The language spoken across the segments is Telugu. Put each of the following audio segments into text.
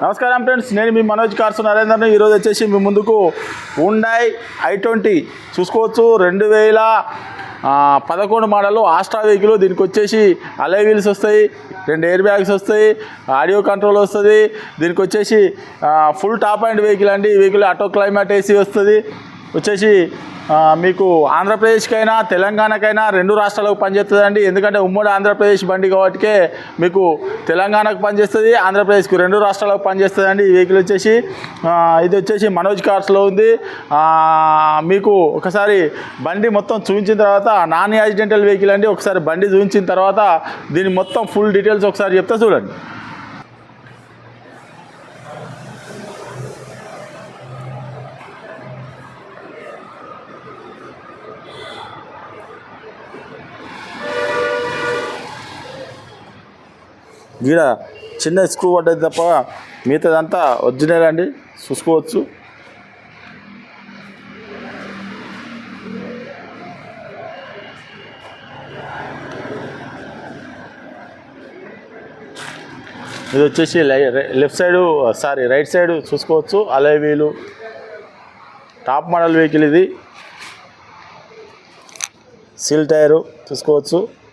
నమస్కారం ఫ్రెండ్స్ నేను మీ మనోజ్ కార్సు నరేందర్ని. ఈరోజు వచ్చేసి మీ ముందుకు ఉండాయ్ ఐ ట్వంటీ చూసుకోవచ్చు. రెండు వేల పదకొండు మోడల్ ఆస్ట్రా వెహికల్ దీనికి వచ్చేసి అలై వీల్స్ వస్తాయి రెండు ఎయిర్ బ్యాగ్స్ వస్తాయి ఆడియో కంట్రోల్ వస్తుంది. దీనికి వచ్చేసి ఫుల్ టాప్ అండ్ వెహికల్ అండి. ఈ వెహికల్ ఆటో క్లైమేట్ ఏసీ వస్తుంది. వచ్చేసి మీకు ఆంధ్రప్రదేశ్కైనా తెలంగాణకైనా రెండు రాష్ట్రాలకు పనిచేస్తుందండి. ఎందుకంటే ఉమ్మడి ఆంధ్రప్రదేశ్ బండి కాబట్టికే మీకు తెలంగాణకు పనిచేస్తుంది ఆంధ్రప్రదేశ్కు రెండు రాష్ట్రాలకు పనిచేస్తుందండి. ఈ వెహికల్ వచ్చేసి ఇది వచ్చేసి మనోజ్ కార్స్లో ఉంది. మీకు ఒకసారి బండి మొత్తం చూపించిన తర్వాత నాన్ యాక్సిడెంటల్ వెహికల్ అండి. ఒకసారి బండి చూపించిన తర్వాత దీని మొత్తం ఫుల్ డీటెయిల్స్ ఒకసారి చెప్తే చూడండి. గీడ చిన్న స్క్రూ పడ్డది తప్ప మిగతాదంతా ఒరిజినల్ అండి. చూసుకోవచ్చు. ఇది వచ్చేసి లై- left side sorry right side చూసుకోవచ్చు. Alloy wheel. Top model vehicle ఇది. సీల్ టైరు చూసుకోవచ్చు.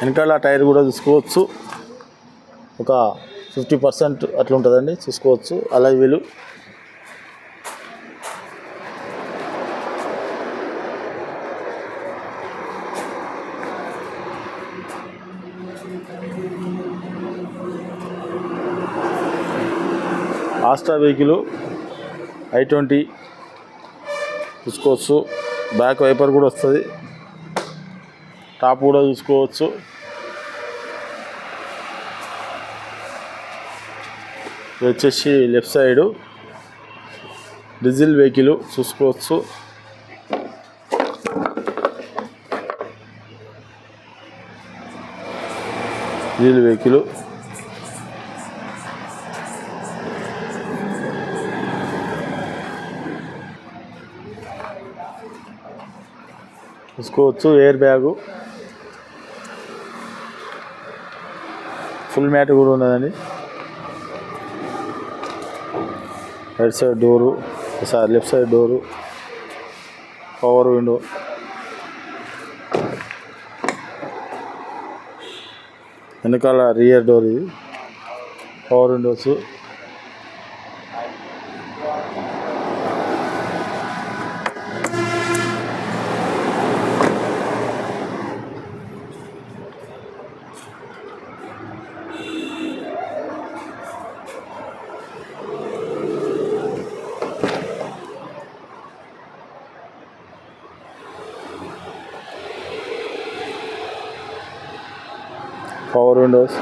వెనకాల టైర్ కూడా చూసుకోవచ్చు. ఒక ఫిఫ్టీ పర్సెంట్ అట్లా ఉంటుందండి చూసుకోవచ్చు. Alloy wheel. Astra vehicle i twenty చూసుకోవచ్చు. బ్యాక్ వైపర్ కూడా వస్తుంది. టాప్ కూడా చూసుకోవచ్చు. ఇది వచ్చేసి లెఫ్ట్ సైడు. డీజిల్ వెహికల్ చూసుకోవచ్చు. Diesel vehicle. చూసుకోవచ్చు ఎయిర్ బ్యాగు. ఫుల్ మ్యాట్ కూడా ఉన్నదండి. Right side door sorry left side door power window వెనకాల రియర్ డోర్ ఇది. Power windows power windows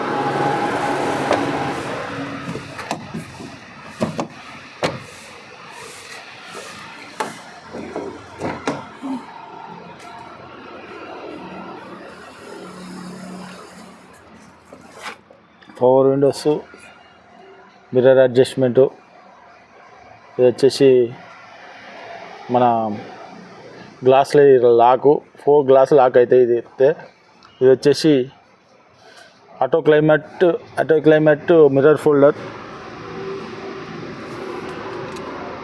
power windows mirror adjustment ఇది వచ్చేసి మన గ్లాసులు లాకు ఫోర్ గ్లాస్ లాక్ అయితే ఇది ఇది వచ్చేసి auto climate auto climate mirror folder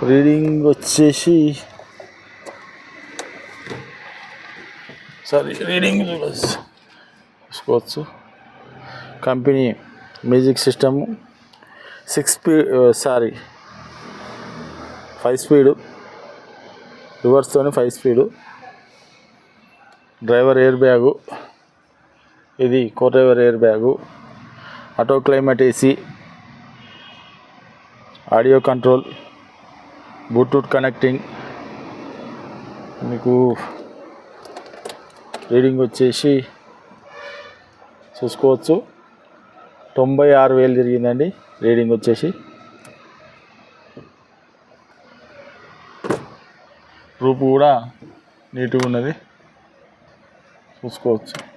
reading వచ్చేసి సారీ రీడింగ్ చూసుకోవచ్చు company music system six speed sorry five speed రివర్స్తోనే five speed driver air bag ఇది co air bag. Auto climate AC. Audio control. Bluetooth connecting. మీకు రీడింగ్ వచ్చేసి చూసుకోవచ్చు. తొంభై ఆరు వేలు తిరిగిందండి. రీడింగ్ వచ్చేసి. రూపు కూడా నీట్గా ఉన్నది. చూసుకోవచ్చు.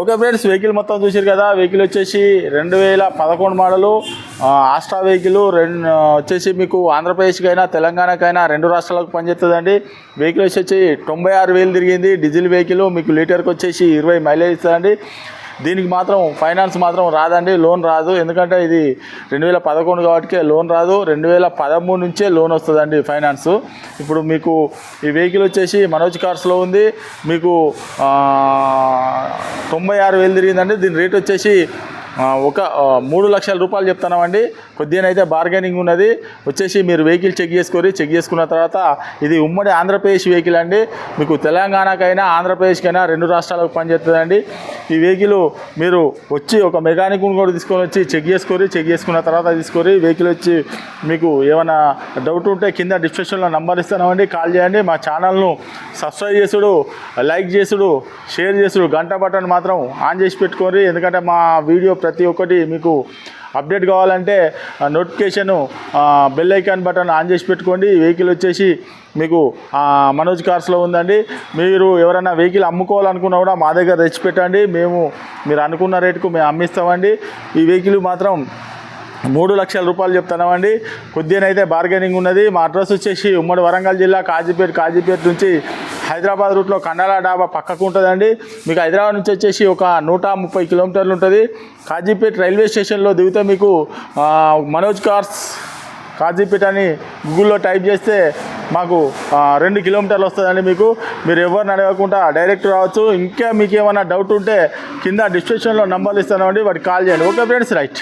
ఓకే ఫ్రెండ్స్ వెహికల్ మొత్తం చూసారు కదా. వెహికల్ వచ్చేసి రెండు వేల పదకొండు మోడలు. ఆస్ట్రా వెహికల్ రెండు వచ్చేసి మీకు ఆంధ్రప్రదేశ్కైనా తెలంగాణకైనా రెండు రాష్ట్రాలకు పనిచేస్తుందండి వెహికల్ వచ్చేసి తొంభై ఆరు వేలు తిరిగింది. డీజిల్ వెహికల్ మీకు లీటర్కి వచ్చేసి ఇరవై మైలేజ్ ఇస్తుందండి. దీనికి మాత్రం ఫైనాన్స్ మాత్రం రాదండి లోన్ రాదు. ఎందుకంటే ఇది రెండు వేల పదకొండు కాబట్టి లోన్ రాదు. రెండు వేల పదమూడు నుంచే లోన్ వస్తుందండి ఫైనాన్స్. ఇప్పుడు మీకు ఈ వెహికల్ వచ్చేసి మనోజ్ కార్స్లో ఉంది. మీకు తొంభై ఆరు వేలు తిరిగిందండి. దీని రేట్ వచ్చేసి ఒక మూడు లక్షల రూపాయలు చెప్తున్నామండి. కొద్దిగానైతే బార్గెనింగ్ ఉన్నది. వచ్చేసి మీరు వెహికల్ చెక్ చేసుకొని చెక్ చేసుకున్న తర్వాత ఇది ఉమ్మడి ఆంధ్రప్రదేశ్ వెహికల్ అండి. మీకు తెలంగాణకైనా ఆంధ్రప్రదేశ్కైనా రెండు రాష్ట్రాలకు పనిచేస్తుందండి. ఈ వెహికల్ మీరు వచ్చి ఒక మెకానిక్ కూడా తీసుకొని వచ్చి చెక్ చేసుకొని చెక్ చేసుకున్న తర్వాత తీసుకొని వెహికల్ వచ్చి మీకు ఏమైనా డౌట్ ఉంటే కింద డిస్క్రిప్షన్లో నంబర్ ఇస్తామండి కాల్ చేయండి. మా ఛానల్ను సబ్స్క్రైబ్ చేసుడు లైక్ చేసుడు షేర్ చేసుడు గంట బటన్ మాత్రం ఆన్ చేసి పెట్టుకోండి. ఎందుకంటే మా వీడియో ప్రతి ఒక్కటి మీకు అప్డేట్ కావాలంటే notification bell icon button on చేసి పెట్టుకోండి. ఈ వెహికల్ వచ్చేసి మీకు మనోజ్ కార్స్లో ఉందండి. మీరు ఎవరైనా వెహికల్ అమ్ముకోవాలనుకున్నా కూడా మా దగ్గర తెచ్చి పెట్టండి. మేము మీరు అనుకున్న రేటుకు మేము అమ్మిస్తామండి. ఈ వెహికల్ మాత్రం మూడు లక్షల రూపాయలు చెప్తున్నామండి. కొద్దినైతే బార్గెనింగ్ ఉన్నది. మా అడ్రస్ వచ్చేసి ఉమ్మడి వరంగల్ జిల్లా కాజీపేట కాజీపేట నుంచి హైదరాబాద్ రూట్లో కండాల డాబా పక్కకు ఉంటుందండి. మీకు హైదరాబాద్ నుంచి వచ్చేసి ఒక నూట ముప్పై కిలోమీటర్లు ఉంటుంది. కాజీపేట రైల్వే స్టేషన్లో దిగితే మీకు మనోజ్ కార్స్ కాజీపేట అని గూగుల్లో టైప్ చేస్తే మాకు రెండు కిలోమీటర్లు వస్తుందండి మీకు. మీరు ఎవరిని అడగకుండా డైరెక్ట్ రావచ్చు. ఇంకా మీకు ఏమైనా డౌట్ ఉంటే కింద డిస్క్రిప్షన్లో నంబర్లు ఇస్తానండి. వాటికి కాల్ చేయండి. Okay friends right.